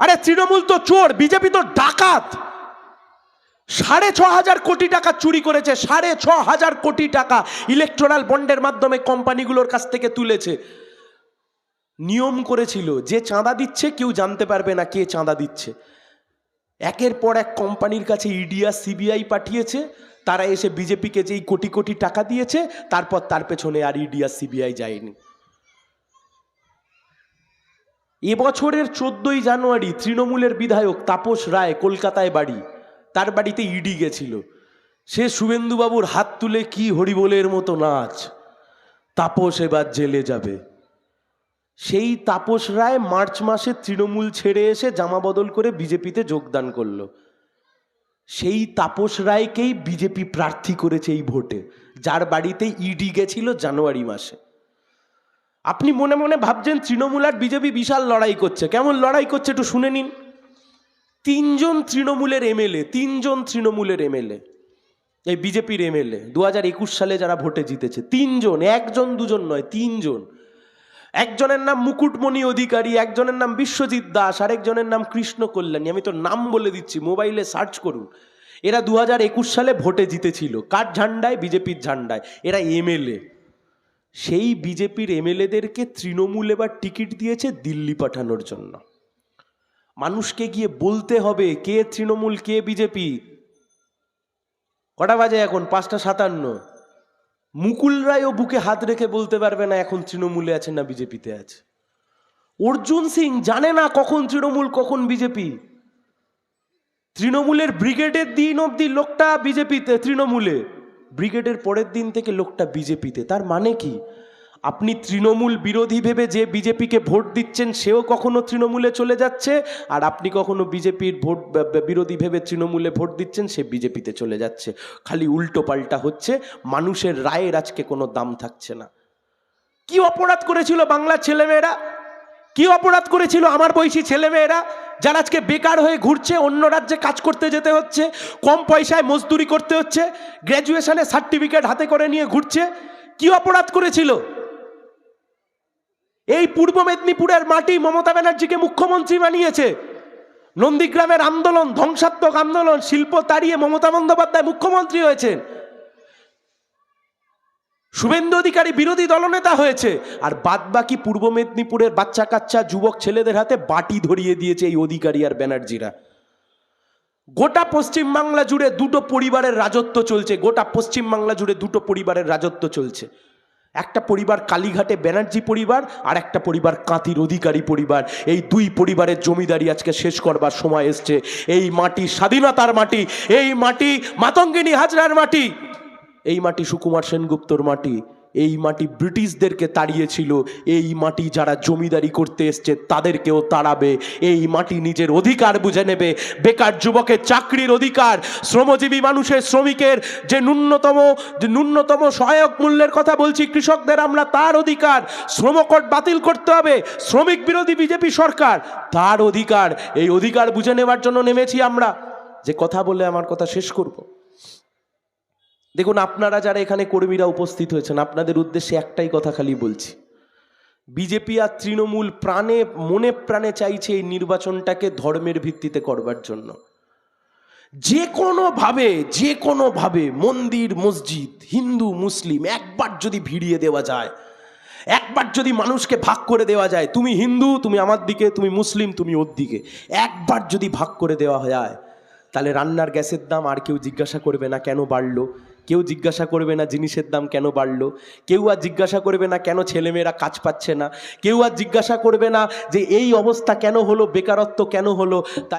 আরে তৃণমূল তো চোর, বিজেপি তো ডাকাত। সাড়ে ছ হাজার কোটি টাকা চুরি করেছে, সাড়ে ছ হাজার কোটি টাকা ইলেকট্রাল বন্ডের মাধ্যমে কোম্পানিগুলোর কাছ থেকে তুলেছে। নিয়ম করেছিল, যে চাঁদা দিচ্ছে কেউ জানতে পারবে না কে চাঁদা দিচ্ছে। একের পর এক কোম্পানির কাছে ইডিয়া সিবিআই পাঠিয়েছে, তারা এসে বিজেপিকে যেই কোটি কোটি টাকা দিয়েছে, তারপর তার পেছনে আর ইডিয়া সিবিআই যায়নি। এবছরের চোদ্দই জানুয়ারি তৃণমূলের বিধায়ক তাপস রায় কলকাতায় বাড়ি। তার বাড়িতে ইডি গেছিল। সে শুভেন্দুবাবুর হাত তুলে কি হরিবোলের মতো নাচ। তাপস এবার জেলে যাবে। সেই তাপস রায় মার্চ মাসে তৃণমূল ছেড়ে এসে জামা বদল করে বিজেপিতে যোগদান করল। সেই তাপস রায়কেই বিজেপি প্রার্থী করেছে এই ভোটে। যার বাড়িতে ইডি গেছিল জানুয়ারি মাসে। আপনি মনে মনে ভাবছেন তৃণমূল আর বিজেপি বিশাল লড়াই করছে। কেমন লড়াই করছে একটু শুনে নিন। তিনজন তৃণমূলের এমএলএ, তিনজন তৃণমূলের এমএলএ, এই বিজেপির এমএলএ দু হাজার একুশ সালে যারা ভোটে জিতেছে, তিনজন, একজন দুজন নয়, তিনজন। একজনের নাম মুকুটমণি অধিকারী, একজনের নাম বিশ্বজিৎ দাস, আরেকজনের নাম কৃষ্ণ কল্যাণী। আমি তো নাম বলে দিচ্ছি, মোবাইলে সার্চ করুন। এরা দু হাজার একুশ সালে ভোটে জিতেছিল। কার ঝান্ডায়? বিজেপির ঝান্ডায়। এরা এমএলএ। সেই বিজেপির এমএলএদেরকে তৃণমূল এবার টিকিট দিয়েছে দিল্লি পাঠানোর জন্য। মানুষকে গিয়ে বলতে হবে, কে তৃণমূল, কে বিজেপি? কটা বাজে এখন? পাঁচটা সাতান্ন। মুকুল রায়ও বুকে হাত রেখে বলতে পারবে না এখন তৃণমূলে আছে না বিজেপিতে আছে। অর্জুন সিং জানে না কখন তৃণমূল, কখন বিজেপি। তৃণমূলের ব্রিগেডের দিন অবধি লোকটা বিজেপিতে, তৃণমূলে। ব্রিগেডের পরের দিন থেকে লোকটা বিজেপিতে। তার মানে কি? আপনি তৃণমূল বিরোধী ভেবে যে বিজেপিকে ভোট দিচ্ছেন, সেও কখনো তৃণমূলে চলে যাচ্ছে? আর আপনি কখনো বিজেপির ভোট বিরোধী ভেবে তৃণমূলে ভোট দিচ্ছেন, সে বিজেপিতে চলে যাচ্ছে। খালি উল্টো পাল্টা হচ্ছে, মানুষের রায়ের আজকে কোনো দাম থাকছে না। কি অপরাধ করেছিল বাংলার ছেলেমেয়েরা? কি অপরাধ করেছিল আমার বয়সী ছেলেমেয়েরা? যারা আজকে বেকার হয়ে ঘুরছে, অন্য রাজ্যে কাজ করতে যেতে হচ্ছে, কম পয়সায় মজদুরি করতে হচ্ছে গ্র্যাজুয়েশনে সার্টিফিকেট হাতে করে নিয়ে ঘুরছে, কি অপরাধ করেছিল? এই পূর্ব মেদিনীপুরের মাটি মমতা ব্যানার্জিকে মুখ্যমন্ত্রী বানিয়েছে। নন্দীগ্রামের আন্দোলন, ধ্বংসাত্মক আন্দোলন, শিল্প তাড়িয়ে মমতা বন্দ্যোপাধ্যায় মুখ্যমন্ত্রী হয়েছেন। শুভেন্দু অধিকারী বিরোধী দলনেতা হয়েছে। আর বাদ বাকি পূর্ব মেদিনীপুরের বাচ্চা কাচ্চা যুবক ছেলেদের হাতে বাটি ধরিয়ে দিয়েছে এই অধিকারী আর ব্যানার্জিরা। গোটা পশ্চিম বাংলা জুড়ে দুটো পরিবারের রাজত্ব চলছে। গোটা পশ্চিম বাংলা জুড়ে দুটো পরিবারের রাজত্ব চলছে। একটা পরিবার কালীঘাটে ব্যানার্জি পরিবার, আর একটা পরিবার কাঁতির অধিকারী পরিবার। এই দুই পরিবারের জমিদারি আজকে শেষ করবার সময় এসছে। এই মাটি স্বাধীনতার মাটি, এই মাটি মাতঙ্গিনী হাজরার মাটি। এই মাটি সুকুমার সেনগুপ্তর মাটি, এই মাটি ব্রিটিশদেরকে তাড়িয়েছিল, এই মাটি যারা জমিদারি করতে এসছে তাদেরকেও তাড়াবে, এই মাটি নিজের অধিকার বুঝে নেবে, বেকার যুবকের চাকরির অধিকার, শ্রমজীবী মানুষের শ্রমিকের যে ন্যূনতম যে ন্যূনতম সহায়ক মূল্যের কথা বলছি কৃষকদের আমরা তার অধিকার, শ্রমকট বাতিল করতে হবে, শ্রমিক বিরোধী বিজেপি সরকার, তার অধিকার, এই অধিকার বুঝে নেওয়ার জন্য নেমেছি আমরা। যে কথা বলে আমার কথা শেষ করব। দেখুন, আপনারা যারা এখানে কর্মীরা উপস্থিত হয়েছেন, আপনাদের উদ্দেশ্যে একটাই কথা খালি বলছি। বিজেপি আর তৃণমূল প্রাণে, মনে প্রাণে চাইছে এই নির্বাচনটাকে ধর্মের ভিত্তিতে করবার জন্য। যে কোনোভাবে যে কোনোভাবে মন্দির, মসজিদ, হিন্দু, মুসলিম, একবার যদি ভিড়িয়ে দেওয়া যায়, একবার যদি মানুষকে ভাগ করে দেওয়া যায়, তুমি হিন্দু, তুমি আমার দিকে, তুমি মুসলিম, তুমি ওর দিকে, একবার যদি ভাগ করে দেওয়া যায় তাহলে রান্নার গ্যাসের দাম আর কেউ জিজ্ঞাসা করবে না কেন বাড়লো। কেউ জিজ্ঞাসা করবে না জিনিসের দাম কেন বাড়ল, কেউ আর জিজ্ঞাসা করবে না কেন ছেলেমেয়েরা কাজ পাচ্ছে না, কেউ আর জিজ্ঞাসা করবে না যে এই অবস্থা কেন হলো, বেকারত্ব কেন হলো, তাই